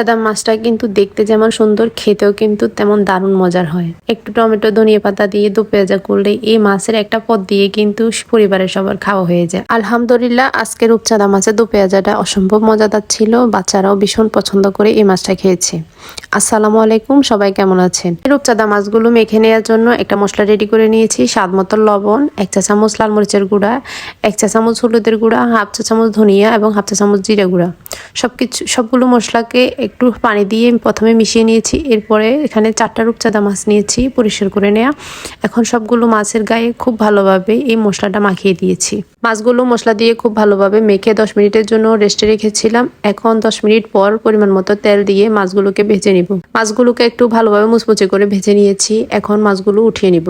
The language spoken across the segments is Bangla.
সাদা মাছটা কিন্তু দেখতে যেমন সুন্দর, খেতেও কিন্তু তেমন দারুণ মজার হয়। একটু টমেটো, ধনিয়া পাতা দিয়ে দু পেঁয়াজা করলে এই মাছের একটা পদ দিয়ে কিন্তু পরিবারের সবার খাওয়া হয়ে যায়। আলহামদুলিল্লাহ আজকের রূপচাঁদা মাছের দু পেঁয়াজাটা অসম্ভব মজাদার ছিল, বাচ্চারাও ভীষণ পছন্দ করে এই মাছটা খেয়েছে। আসসালামু আলাইকুম, সবাই কেমন আছেন? রূপচাঁদা মাছগুলো মেখে নেওয়ার জন্য একটা মশলা রেডি করে নিয়েছি, স্বাদ মতো লবণ, এক চা চামচ লাল মরিচের গুঁড়া, এক চা চামচ হলুদের গুঁড়া, হাফ চা চামচ ধনিয়া এবং হাফ চা চামচ জিরা গুঁড়া। সব কিছু সবগুলো মশলাকে একটু পানি দিয়ে প্রথমে মিশিয়ে নিয়েছি। এরপরে এখানে চারটা রূপচাঁদা মাছ নিয়েছি পরিষ্কার করে নেওয়া এখন সবগুলো মাছের গায়ে খুব ভালোভাবে এই মশলাটা মাখিয়ে দিয়েছি। মাছগুলো মশলা দিয়ে খুব ভালোভাবে মেখে দশ মিনিটের জন্য রেস্টে রেখেছিলাম। এখন দশ মিনিট পর পরিমাণ মতো তেল দিয়ে মাছগুলোকে ভেজে নিব। মাছগুলোকে একটু ভালোভাবে মুচমুচে করে ভেজে নিয়েছি। এখন মাছগুলো উঠিয়ে নিব।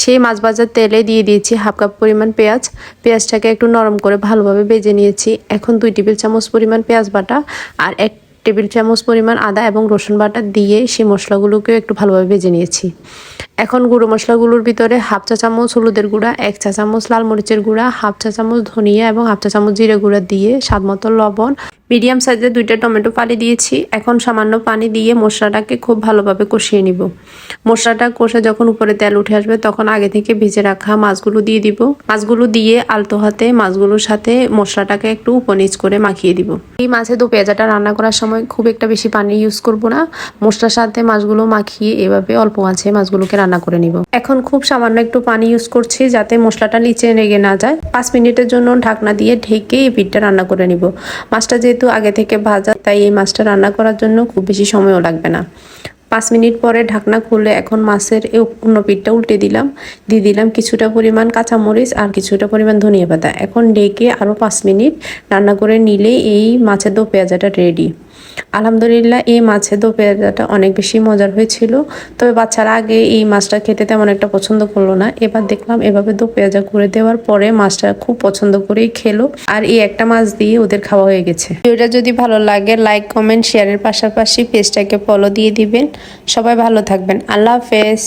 সেই মাছ ভাজার তেলে দিয়ে দিয়েছি হাফ কাপ পরিমাণ পেঁয়াজ। পেঁয়াজটাকে একটু নরম করে ভালোভাবে ভেজে নিয়েছি। এখন দুই টেবিল চামচ পরিমাণ পেঁয়াজ বাটা আর এক টেবিল চামচ পরিমাণ আদা এবং রসুন বাটা দিয়ে সেই মশলাগুলোকেও একটু ভালোভাবে ভেজে নিয়েছি। এখন গুঁড়ো মশলাগুলোর ভিতরে হাফ চা চামচ হলুদের গুঁড়া, এক চা চামচ লাল মরিচের গুঁড়া, হাফ চা চামচ ধনিয়া এবং হাফ চা চামচ জিরে গুঁড়া দিয়ে স্বাদ মতো লবণ মিডিয়াম সাইজের দুইটা টমেটো ফালি দিয়েছি। এখন সামান্য পানি দিয়ে মশলাটাকে খুব ভালোভাবে কষিয়ে নিব। মশলাটা কষে যখন উপরে তেল উঠে আসবে, তখন আগে থেকে ভেজে রাখা মাছগুলো দিয়ে দিব। মাছগুলো দিয়ে আলতো হাতে মাছগুলোর সাথে মশলাটাকে একটু উপনিচ করে মাখিয়ে দিব। এই মাছে দু পেঁয়াজাটা রান্না করার সময় খুব একটা বেশি পানি ইউজ করব না। মশলার সাথে মাছগুলো মাখিয়ে এভাবে অল্প আছে মাছগুলোকে রান্না করে নিব। এখন খুব সামান্য একটু পানি ইউজ করছি যাতে মশলাটা নিচে লেগে না যায়। পাঁচ মিনিটের জন্য ঢাকনা দিয়ে ঢেকে এই পিঠটা রান্না করে নিব। মাছটা যেহেতু আগে থেকে ভাজা, তাই এই মাছটা রান্না করার জন্য খুব বেশি সময়ও লাগবে না। পাঁচ মিনিট পরে ঢাকনা খুলে এখন মাছের এই অন্য পিঠটা উল্টে দিলাম। দিয়ে দিলাম কিছুটা পরিমাণ কাঁচামরিচ আর কিছুটা পরিমাণ ধনিয়া পাতা। এখন ডেকে আরও পাঁচ মিনিট রান্না করে নিলে এই মাছের দো পেঁয়াজাটা রেডি আলহামদুলিল্লাহ, এই মাছের দো পেঁয়াজাটা অনেক বেশি মজার হয়েছিল। তবে বাচ্চারা আগে এই মাছটা খেতে তেমন একটা পছন্দ করল না। এবার দেখলাম এভাবে দো পেঁয়াজা করে দেওয়ার পরে মাছটা খুব পছন্দ করেই খেলো। আর এই একটা মাছ দিয়ে ওদের খাওয়া হয়ে গেছে। ভিডিওটা যদি ভালো লাগে লাইক কমেন্ট শেয়ারের পাশাপাশি পেজটাকে ফলো দিয়ে দিবেন। সবাই ভালো থাকবেন। আল্লাহ হাফেজ।